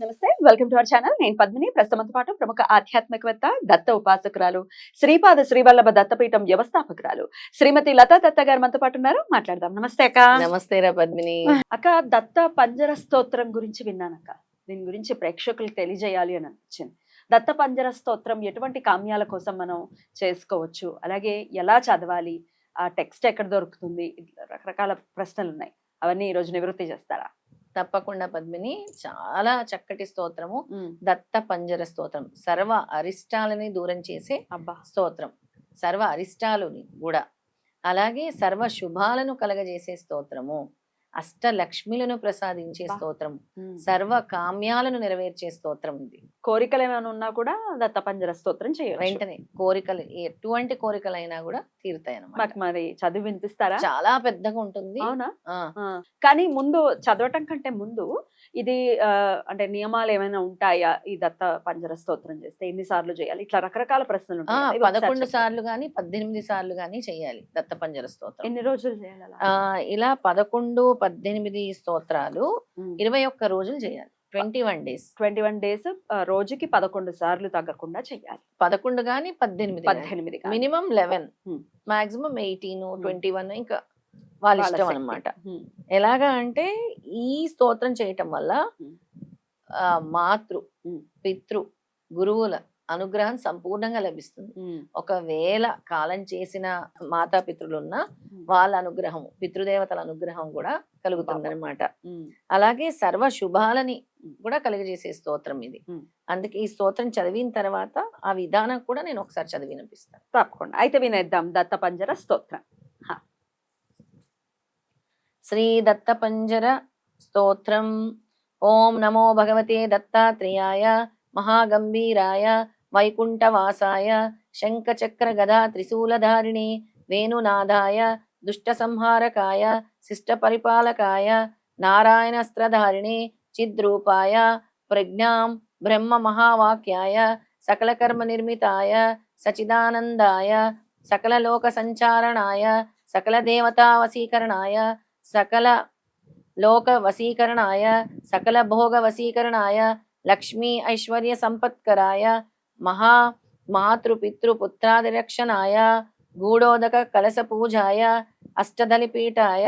నమస్తే welcome to our channel. నేను పద్మిని. ప్రస్తుతంతో పాటు ప్రముఖ ఆధ్యాత్మికవేత్త దత్త ఉపాసకురాలు శ్రీపాద శ్రీవల్లభ దత్తపీఠం వ్యవస్థాపకురాలు శ్రీమతి లతా దత్త గారు మనతో పాటు ఉన్నారు. మాట్లాడదాం. నమస్తే అక్క. నమస్తే రా పద్మిని. అక్క దత్త పంజర స్తోత్రం గురించి విన్నానక్క దీని గురించి ప్రేక్షకులకు తెలియజేయాలి అని అనిపించింది. దత్త పంజర స్తోత్రం ఎటువంటి కామ్యాల కోసం మనం చేసుకోవచ్చు? అలాగే ఎలా చదవాలి? ఆ టెక్స్ట్ ఎక్కడ దొరుకుతుంది? రకరకాల ప్రశ్నలు ఉన్నాయి. అవన్నీ ఈ రోజు నివృత్తి చేస్తారా? తప్పకుండా పద్మిని. చాలా చక్కటి స్తోత్రము. దత్త పంజర స్తోత్రం. సర్వ అరిష్టాలని దూరం చేసే అబ్బా. స్తోత్రం. సర్వ అరిష్టాలుని కూడా. అలాగే సర్వ శుభాలను కలగజేసే స్తోత్రము. అష్ట లక్ష్మిలను ప్రసాదించే. స్తోత్రం. సర్వ కామ్యాలను నెరవేర్చే స్తోత్రం ఇది. కోరికలు ఏమైనా ఉన్నా కూడా దత్త పంజర స్తోత్రం చేయవచ్చు వెంటనే కోరికలు ఎటువంటి కోరికలైనా కూడా తీరుతాయి అన్నమాట మాకు మరి చదివి వినిపిస్తారా? చాలా పెద్దగా ఉంటుంది. అవునా? కానీ ముందు చదవటం కంటే ముందు ఇది ఆ, అంటే నియమాలు ఏమైనా ఉంటాయా? ఈ దత్త పంజర స్తోత్రం చేస్తే ఎన్ని సార్లు చేయాలి? ఇట్లా రకరకాల ప్రశ్నలు ఉంటాయి పదకొండు. సార్లు గాని పద్దెనిమిది సార్లు గాని చేయాలి దత్త పంజర స్తోత్రం. ఎన్ని రోజులు చేయాలి ఇలా పదకొండు పద్దెనిమిది స్తోత్రాలు. ఇరవై ఒక్క రోజులు చేయాలి. Twenty one days. Twenty one days రోజుకి పదకొండు సార్లు తగ్గకుండా చేయాలి. పదకొండు గాని పద్దెనిమిది పద్దెనిమిది. Minimum eleven. Maximum eighteen twenty one ఇంకా వాళ్ళ ఇష్టం ఉమ్. ఎలాగా అంటే ఈ స్తోత్రం చేయటం వల్ల. ఆ, మాతృ. పితృ గురువుల అనుగ్రహం సంపూర్ణంగా లభిస్తుంది. ఒకవేళ కాలం చేసిన మాతాపితృలు ఉన్నా Hmm. వాళ్ళ అనుగ్రహం పితృదేవతల అనుగ్రహం కూడా కలుగుతుంది అనమాట. అలాగే సర్వ శుభాలని కూడా కలిగజేసే స్తోత్రం ఇది. అందుకే ఈ స్తోత్రం చదివిన తర్వాత ఆ విధానం కూడా నేను ఒకసారి చదివి వినిపిస్తాను తప్పకుండా అయితే వినేద్దాం దత్త పంజర స్తోత్రం శ్రీ దత్త పంజర స్తోత్రం ఓం నమో భగవతే దత్తాత్రేయాయ మహాగంభీరాయ వైకుంఠవాసాయ శంఖచక్ర గదా త్రిశూలధారిణి వేణునాదాయ దుష్టసంహారకాయ శిష్టపరిపాలకాయ శిష్ట నారాయణస్త్రధారిణి చిద్రూపాయ ప్రజ్ఞాం బ్రహ్మ మహావాక్యాయ సకలకర్మ నిర్మితాయ సచిదానందాయ సకల లోక సంచారణాయ సకల దేవతా సకల లోక వశీకరణాయ సకల భోగ వశీకరణాయ లక్ష్మీ ఐశ్వర్య సంపత్కరాయ మహా మాతృ పితృ పుత్రాదిరక్షణాయ గూఢోదక కలస పూజాయ అష్టదలిపీఠాయ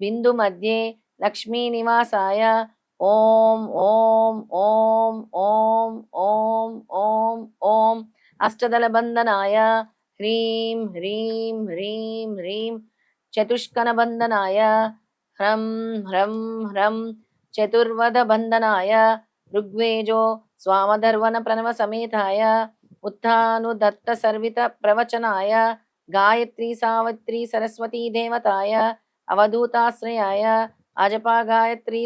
బిందు మధ్యే లక్ష్మీ నివాసాయ ఓం ఓం ఓం ఓం ఓం ఓం ఓం అష్టదల బంధనాయ హ్రీం హ్రీం హ్రీం హ్రీం చతుష్కన బంధనాయ హ్రం హ్రం హ్రం చతుర్వద బంధనాయ ఋగ్వేజో స్వామధర్వణ ప్రణవ సమేతాయ ఉత్థాను దత్త సర్విత ప్రవచనాయ గాయత్రీ సావిత్రి సరస్వతీ దేవతాయ అవధూతాశ్రయాయ అజపా గాయత్రీ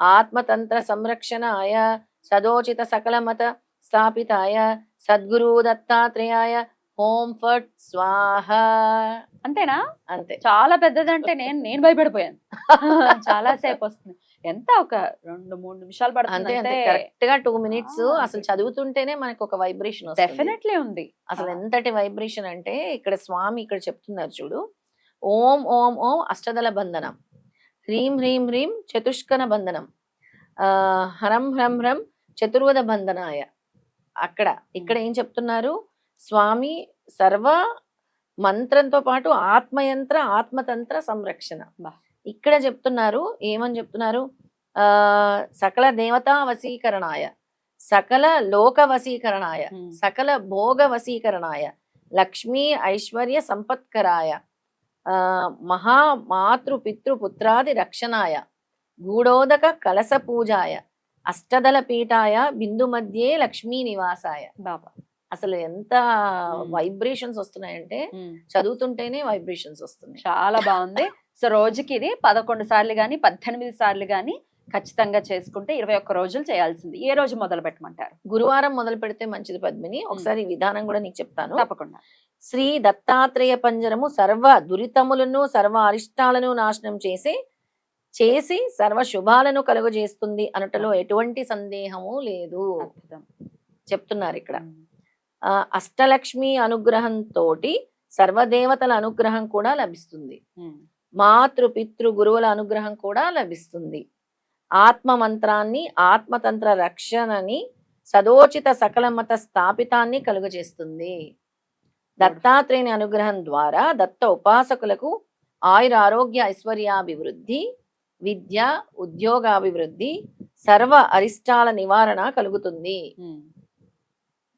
సకల ఆత్మతంత్ర సంరక్షణాయ సదోచిత సకలమత స్థాపితాయ సద్గురు దత్తాత్రేయాయ ఓం ఫట్ స్వాహ. అంతేనా? అంతే. చాలా పెద్దదంటే నేను నేను భయపడిపోయాను. చాలా సేపు వస్తుంది. ఎంత? ఒక రెండు మూడు నిమిషాలు పడుతుంది అంతే కరెక్ట్గా టూ మినిట్స్ అసలు. చదువుతుంటేనే మనకు ఒక వైబ్రేషన్ డెఫినెట్లీ ఉంది. అసలు. ఎంతటి వైబ్రేషన్ అంటే ఇక్కడ స్వామి ఇక్కడ చెప్తున్నారు చూడు. ఓం ఓం ఓం అష్టదల బంధనం. హ్రీం హ్రీం హ్రీం చతుష్కన బంధనం ఆ హరం హ్రం హ్రం చతుర్వద బంధనాయ అక్కడ ఇక్కడ ఏం చెప్తున్నారు? స్వామి సర్వ మంత్రంతో పాటు ఆత్మయంత్ర ఆత్మతంత్ర సంరక్షణ. ఇక్కడ చెప్తున్నారు ఏమని చెప్తున్నారు? ఆ సకల దేవతా వశీకరణాయ సకల లోక వశీకరణాయ. సకల భోగ వశీకరణాయ లక్ష్మీ ఐశ్వర్య సంపత్కరాయ మహా మాతృ పితృ పుత్రాది రక్షణాయ గూఢోదక కలస పూజాయ అష్టదల పీఠాయ బిందు మధ్యే లక్ష్మీ నివాసాయ. బాబా. అసలు ఎంత. వైబ్రేషన్స్ వస్తున్నాయంటే. చదువుతుంటేనే వైబ్రేషన్స్ వస్తున్నాయి. చాలా బాగుంది. సో రోజుకి ఇది పదకొండు సార్లు కానీ పద్దెనిమిది సార్లు కానీ ఖచ్చితంగా చేసుకుంటే ఇరవై ఒక్క రోజులు చేయాల్సింది. ఏ రోజు మొదలు పెట్టమంటారు? గురువారం మొదలు పెడితే మంచిది పద్మిని. ఒకసారి విధానం కూడా నీకు చెప్తాను. తప్పకుండా. శ్రీ దత్తాత్రేయ పంజరము సర్వ దురితములను సర్వ అరిష్టాలను నాశనం చేసి చేసి సర్వ శుభాలను కలుగజేస్తుంది అనటలో ఎటువంటి సందేహము లేదు. చెప్తున్నారు ఇక్కడ. అష్టలక్ష్మి అనుగ్రహంతో సర్వదేవతల అనుగ్రహం కూడా లభిస్తుంది. మాతృ పితృ గురువుల అనుగ్రహం కూడా లభిస్తుంది. ఆత్మ మంత్రాన్ని ఆత్మతంత్ర రక్షణని సదోచిత సకల మత స్థాపితాన్ని కలుగజేస్తుంది. దత్తాత్రేయుని అనుగ్రహం ద్వారా దత్త ఉపాసకులకు ఆయుర ఆరోగ్య ఐశ్వర్యాభివృద్ధి విద్య ఉద్యోగాభివృద్ధి సర్వ అరిష్టాల నివారణ కలుగుతుంది.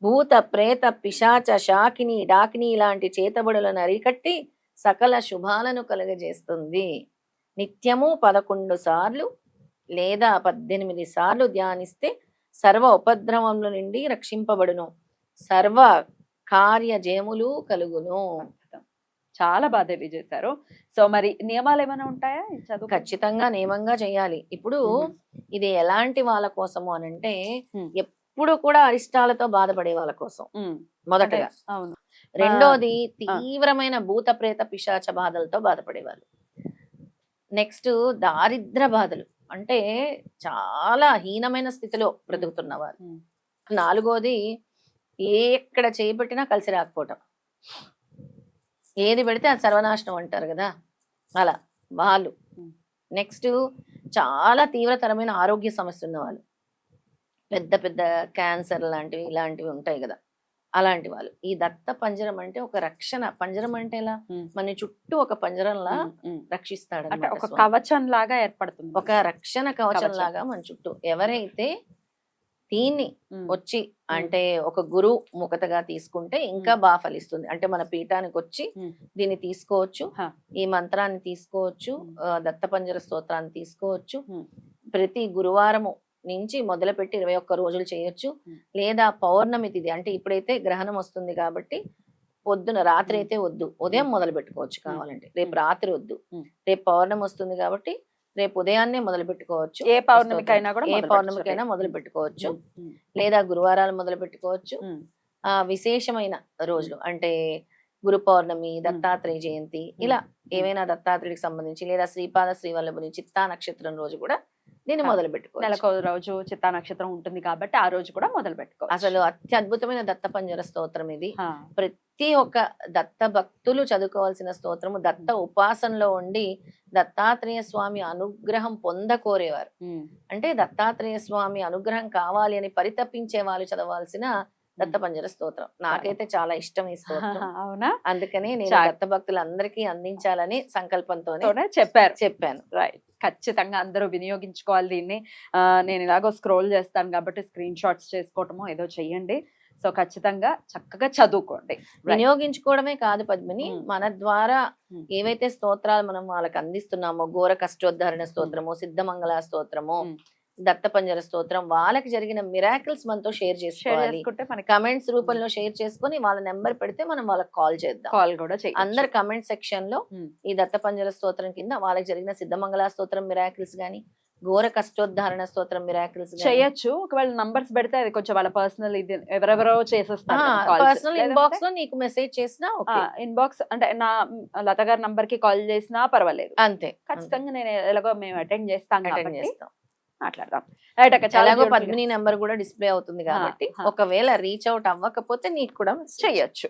భూత ప్రేత పిశాచ శాకిని డాకిని లాంటి చేతబడులను అరికట్టి సకల శుభాలను కలుగజేస్తుంది. నిత్యము పదకొండు సార్లు లేదా పద్దెనిమిది సార్లు ధ్యానిస్తే సర్వ ఉపద్రవముల నుండి రక్షింపబడును. సర్వ కార్య జయములు కలుగును చాలా బాగా తెలియజేశారు. సో మరి నియమాలు ఏమైనా ఉంటాయా చదువు ఖచ్చితంగా నియమంగా చేయాలి. ఇప్పుడు ఇది ఎలాంటి వాళ్ళ కోసము అనంటే Hmm. ఎప్పుడు కూడా అరిష్టాలతో బాధపడే వాళ్ళ కోసం. మొదటగా. అంటే, అవును. రెండోది తీవ్రమైన భూత ప్రేత పిశాచ బాధలతో బాధపడేవాళ్ళు. నెక్స్ట్ దారిద్ర బాధలు. అంటే చాలా హీనమైన స్థితిలో బ్రతుకుతున్నవారు. నాలుగోది ఎక్కడ చేపట్టినా కలిసి రాకపోవటం. ఏది పెడితే అది సర్వనాశనం అంటారు కదా? అలా వాళ్ళు. నెక్స్ట్ చాలా తీవ్రతరమైన ఆరోగ్య సమస్య ఉన్నవాళ్ళు. పెద్ద పెద్ద క్యాన్సర్ లాంటివి ఇలాంటివి ఉంటాయి కదా? అలాంటి వాళ్ళు. ఈ దత్త పంజరం అంటే ఒక రక్షణ. పంజరం అంటే ఎలా. మన చుట్టూ ఒక పంజరంలా. రక్షిస్తాడు ఒక కవచం లాగా ఏర్పడుతుంది. ఒక రక్షణ కవచం. లాగా మన చుట్టూ. ఎవరైతే దీన్ని. వచ్చి అంటే ఒక గురు ముఖతగా తీసుకుంటే ఇంకా బాగా ఫలిస్తుంది అంటే మన పీఠానికి వచ్చి. దీన్ని తీసుకోవచ్చు. ఈ మంత్రాన్ని తీసుకోవచ్చు దత్తపంజర స్తోత్రాన్ని తీసుకోవచ్చు. ప్రతి గురువారము నుంచి మొదలుపెట్టి ఇరవై ఒక్క రోజులు చేయొచ్చు. లేదా పౌర్ణమి తిథి అంటే ఇప్పుడైతే గ్రహణం వస్తుంది కాబట్టి పొద్దున రాత్రి. అయితే వద్దు ఉదయం మొదలు పెట్టుకోవచ్చు కావాలంటే రేపు. రాత్రి వద్దు. రేపు పౌర్ణమి వస్తుంది కాబట్టి రేపు ఉదయాన్నే మొదలు పెట్టుకోవచ్చు ఏ పౌర్ణమికైనా కూడా ఏ పౌర్ణమికైనా పెట్టొచ్చు. మొదలు పెట్టుకోవచ్చు లేదా గురువారాలు మొదలు పెట్టుకోవచ్చు. ఆ విశేషమైన రోజులు. అంటే గురు పౌర్ణమి దత్తాత్రేయ జయంతి ఇలా ఏవైనా దత్తాత్రేయుడికి సంబంధించి లేదా శ్రీపాద శ్రీవల్లభుని చిత్తా నక్షత్రం రోజు కూడా దీన్ని ఆ, మొదలు పెట్టుకోవచ్చు నెలకు రోజు చిత్తా నక్షత్రం ఉంటుంది కాబట్టి ఆ రోజు కూడా మొదలు పెట్టుకోవచ్చు అసలు అత్యద్భుతమైన దత్త పంజర స్తోత్రం ఇది. ప్రతి ఒక్క దత్త భక్తులు చదువుకోవాల్సిన స్తోత్రము దత్త ఉపాసనలో ఉండి దత్తాత్రేయ స్వామి అనుగ్రహం పొందకోరేవారు. అంటే దత్తాత్రేయ స్వామి అనుగ్రహం కావాలి అని పరితపించే వాళ్ళు చదవాల్సిన దత్త పంజర స్తోత్రం. నాకైతే చాలా ఇష్టం ఈ స్తోత్రం. అవునా? అందుకని నేను దత్త భక్తులందరికీ అందించాలని సంకల్పంతోనే తోనే చెప్పారు. చెప్పాను. రైట్ ఖచ్చితంగా అందరూ వినియోగించుకోవాలి దీన్ని నేను ఇలాగో స్క్రోల్ చేస్తాను కాబట్టి స్క్రీన్ షాట్స్ చేసుకోవటమో ఏదో చెయ్యండి సో ఖచ్చితంగా చక్కగా చదువుకోండి. వినియోగించుకోవడమే కాదు పద్మిని Hmm. మన ద్వారా Hmm. ఏవైతే స్తోత్రాలు మనం వాళ్ళకి అందిస్తున్నామో ఘోర కష్టోద్ధరణ స్తోత్రము సిద్ధమంగళ స్తోత్రము Hmm. దత్త పంజర స్తోత్రం. వాళ్ళకి జరిగిన మిరాకిల్స్ మనతో షేర్ చేసుకోవాలి. కమెంట్స్ రూపంలో షేర్ చేసుకొని వాళ్ళ నెంబర్ పెడితే మనం వాళ్ళకి కాల్ చేద్దాం. కాల్ కూడా అందరు కమెంట్ సెక్షన్లో Hmm. ఈ దత్త పంజర స్తోత్రం కింద వాళ్ళకి జరిగిన సిద్ధమంగళ స్తోత్రం మిరాకిల్స్ గాని ఘోర కష్టోద్ధరణ స్తోత్రం మిరాకిల్స్ చేయొచ్చు. ఒకవేళ నంబర్స్ పెడితే అది కొంచెం వాళ్ళ పర్సనల్ ఇది ఎవరెవరో చేసేస్తారు పర్సనల్ ఇన్బాక్స్లో నీకు మెసేజ్ చేసినా ఇన్బాక్స్ అంటే నా లత గారి నంబర్కి కాల్ చేసినా పర్వాలేదు. అంతే ఖచ్చితంగా నేను ఎలాగో మేము అటెండ్ చేస్తాం అటెండ్ చేస్తాం. మాట్లాడదాం. రైట్ అక్క చాలా పద్మిని నెంబర్ కూడా డిస్ప్లే అవుతుంది కాబట్టి. ఒకవేళ రీచ్ అవుట్ అవ్వకపోతే నీకు కూడా చెయ్యొచ్చు